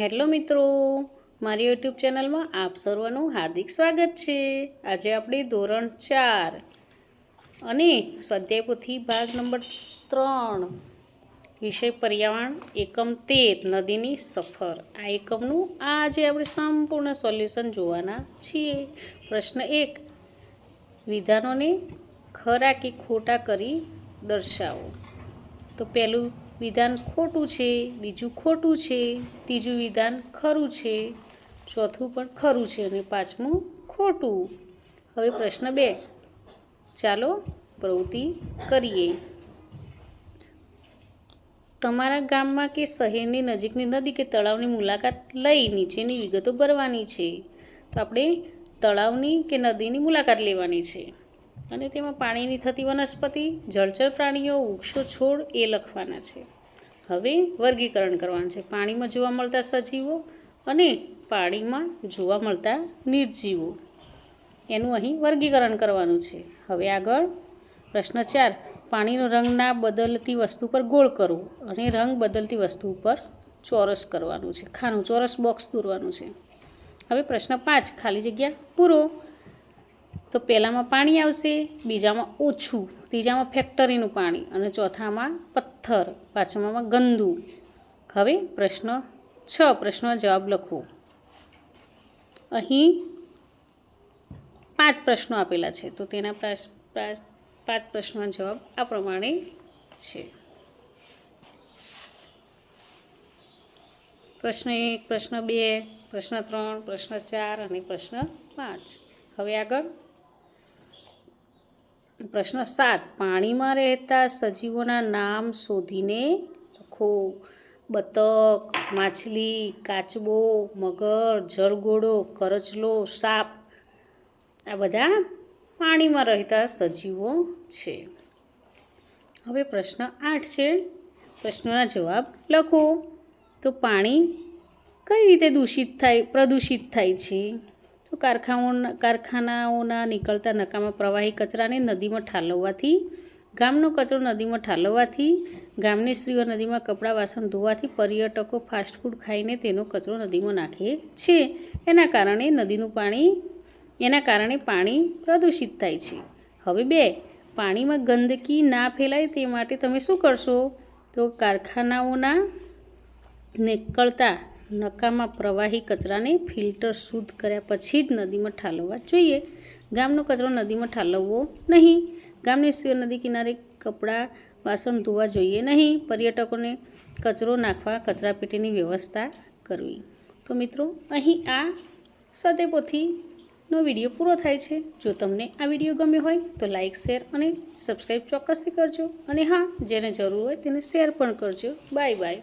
Hello મિત્રો, મારી YouTube ચેનલમાં આપ સર્વનું હાર્દિક સ્વાગત છે. આજે આપણે ધોરણ ચાર અને સ્વાધ્યાય પોથી ભાગ નંબર ત્રણ, વિષય પર્યાવરણ એકમ તેર, નદીની સફર. આ એકમનું આજે આપણે સંપૂર્ણ સોલ્યુશન જોવાના છીએ. પ્રશ્ન એક, વિધાનોને ખરા કે ખોટા કરી દર્શાવો? તો પહેલું વિધાન ખોટું છે, બીજું ખોટું છે, ત્રીજું વિધાન ખરું છે, ચોથું પણ ખરું છે અને પાંચમું ખોટું. હવે પ્રશ્ન બે. ચાલો પ્રવૃત્તિ કરીએ. તમારા ગામમાં કે શહેરની નજીકની નદી કે તળાવની મુલાકાત લઈ નીચેની વિગતો ભરવાની છે. તો આપણે તળાવની કે નદીની મુલાકાત લેવાની છે. અને તેમાં પાણીની થતી વનસ્પતિ, જળચર પ્રાણીઓ, વૃક્ષો, છોડ એ લખવાના છે. હવે વર્ગીકરણ કરવાનું છે. પાણીમાં જોવા મળતા સજીવો અને પાણીમાં જોવા મળતા નિર્જીવો. એનું અહીં વર્ગીકરણ કરવાનું છે. હવે આગળ પ્રશ્ન ચાર. પાણીનો રંગ ના બદલતી વસ્તુ પર ગોળ કરો અને રંગ બદલતી વસ્તુ ઉપર ચોરસ કરવાનું છે. ખાનું ચોરસ બોક્સ દોરવાનું છે. હવે પ્રશ્ન પાંચ. ખાલી જગ્યા પૂરો. તો પહેલામાં પાણી આવશે, બીજામાં ઓછું, ત્રીજામાં ફેક્ટરીનું પાણી અને ચોથામાં પથ્થર, પાંચમામાં ગંદુ. હવે પ્રશ્ન છ, પ્રશ્નનો જવાબ લખો. અહીં પાંચ પ્રશ્નો આપેલા છે, તો તેના પાંચ પ્રશ્નનો જવાબ આ પ્રમાણે છે. પ્રશ્ન એક, પ્રશ્ન બે, પ્રશ્ન ત્રણ, પ્રશ્ન ચાર અને પ્રશ્ન પાંચ. હવે આગળ. પ્રશ્ન સાત. પાણીમાં રહેતા સજીવોના નામ શોધીને લખો. બતક, માછલી, કાચબો, મગર જળગોળો કરચલો, સાપ. આ બધા પાણીમાં રહેતા સજીવો છે. હવે પ્રશ્ન આઠ છે. પ્રશ્નોના જવાબ લખો. તો પાણી કઈ રીતે દૂષિત થાય, પ્રદૂષિત થાય છે? તો કારખાનાઓના કારખાનાઓના નીકળતા નકામા પ્રવાહી કચરાને નદીમાં ઠાલવવાથી, ગામનો કચરો નદીમાં ઠાલવવાથી, ગામની સ્ત્રીઓ નદીમાં કપડાં વાસણ ધોવાથી પર્યટકો ફાસ્ટફૂડ ખાઈને તેનો કચરો નદીમાં નાખે છે. એના કારણે નદીનું પાણી, એના કારણે પાણી પ્રદૂષિત થાય છે. હવે બે, પાણીમાં ગંદકી ના ફેલાય તે માટે તમે શું કરશો? તો કારખાનાઓના નીકળતા નકામા પ્રવાહી કચરાને ફિલ્ટર શુદ્ધ કર્યા પછી જ નદીમાં ઠાલવવા જોઈએ. ગામનો કચરો નદીમાં ઠાલવવો નહીં. ગામની નદી કિનારે કપડાં, વાસણ ધોવા જોઈએ નહીં. પર્યટકોને કચરો નાખવા કચરાપેટીની વ્યવસ્થા કરવી. તો મિત્રો, અહીં આ સદેપોથીનો વીડિયો પૂરો થાય છે. જો તમને આ વીડિયો ગમ્યો હોય, તો લાઇક શેર અને સબસ્ક્રાઈબ ચોક્કસથી કરજો. અને હા, જેને જરૂર હોય તેને શેર પણ કરજો. Bye bye.